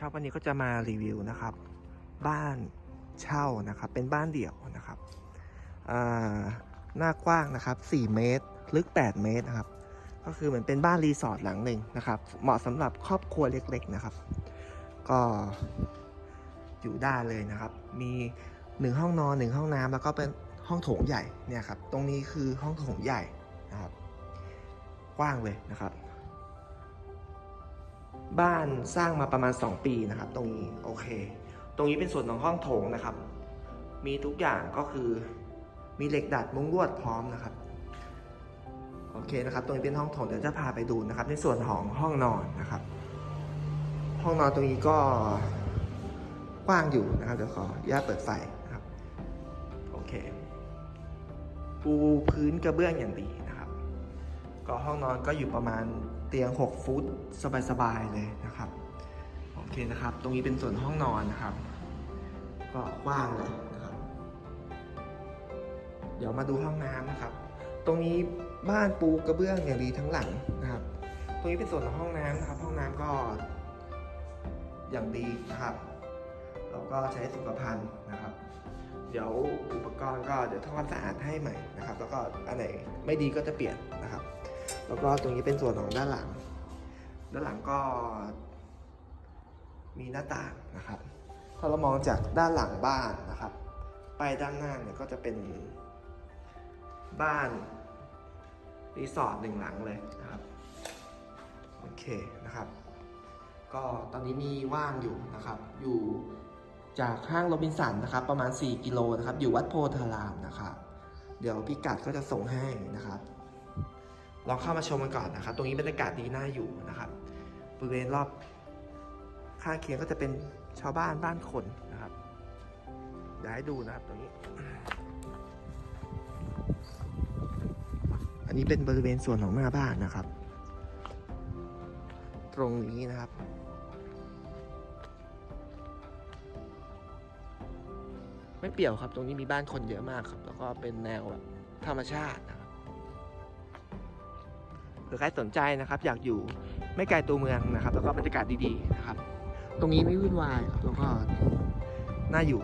ครับวันนี้ก็จะมารีวิวนะครับ บ้านเช่านะครับ เป็นบ้านเดี่ยวนะครับหน้ากว้างนะครับ 4 เมตร ลึก 8 เมตรนะครับ ก็คือเหมือนเป็นบ้านรีสอร์ทหลังหนึ่งนะครับ เหมาะสำหรับครอบครัวเล็ก ๆนะครับ ก็อยู่ได้เลยนะครับ มีหนึ่งห้องนอนหนึ่งห้องน้ำแล้วก็เป็นห้องโถงใหญ่เนี่ยครับ ตรงนี้คือห้องโถงใหญ่นะครับ กว้างเลยนะครับ บ้านสร้างมาประมาณ 2 ปีนะครับ ตรงนี้โอเค ตรงนี้เป็นส่วนของห้องโถงนะครับ มีทุกอย่างก็คือมีเหล็กดัดมุ้งลวดพร้อมนะครับโอเคนะครับ ตรงนี้เป็นห้องโถงเดี๋ยวจะพาไปดูนะครับ ในส่วนของห้องนอนนะครับ ห้องนอนตรงนี้ก็กว้างอยู่นะครับเดี๋ยวขอญาตเปิดไฟนะครับโอเคปูพื้นกระเบื้องอย่างดีนะครับ ก็ห้องนอนก็อยู่ประมาณ เตียง 6 ฟุต สบายๆเลยนะครับ โอเคนะครับ ตรงนี้เป็นส่วนห้องนอนนะครับ ก็กว้างเลยนะครับ เดี๋ยวมาดูห้องน้ำนะครับ ตรงนี้บ้านปูกระเบื้องอย่างดีทั้งหลังนะครับ ตรงนี้เป็นส่วนของห้องน้ำนะครับ ห้องน้ำก็อย่างดีนะครับ เราก็ใช้สุขภัณฑ์นะครับ เดี๋ยวอุปกรณ์ก็เดี๋ยวทำความสะอาดให้ใหม่นะครับ แล้วก็อันไหนไม่ดีก็จะเปลี่ยนนะครับ แล้วก็ตรงนี้เป็นส่วนของด้านหลัง ด้านหลังก็ มีหน้าต่างนะครับ ถ้าเรามองจากด้านหลังบ้านนะครับ ไปด้านหน้าเนี่ยก็จะเป็นบ้านรีสอร์ทหนึ่งหลังเลยนะครับ โอเคนะครับ ก็ตอนนี้มีว่างอยู่นะครับ อยู่จากห้างโรบินสันนะครับ ประมาณ 4 กิโลนะครับ อยู่วัดโพธารามนะครับ เดี๋ยวพิกัดก็จะส่งให้นะครับ ลองเข้ามาชมกันก่อนนะครับ ตรงนี้บรรยากาศดีน่าอยู่นะครับ บริเวณรอบข้างเคียงก็จะเป็นชาวบ้านบ้านคนนะครับเดี๋ยวให้ดูนะครับตรงนี้ อันนี้เป็นบริเวณส่วนของหน้าบ้านนะครับ ตรงนี้นะครับไม่เปี่ยวครับ ตรงนี้มีบ้านคนเยอะมากครับ แล้วก็เป็นแนวแบบธรรมชาตินะครับ หรือใครสนใจนะครับ อยากอยู่ไม่ไกลตัวเมืองนะครับ แล้วก็บรรยากาศดีๆนะครับ ตรงนี้ไม่วุ่นวายครับแล้วก็น่าอยู่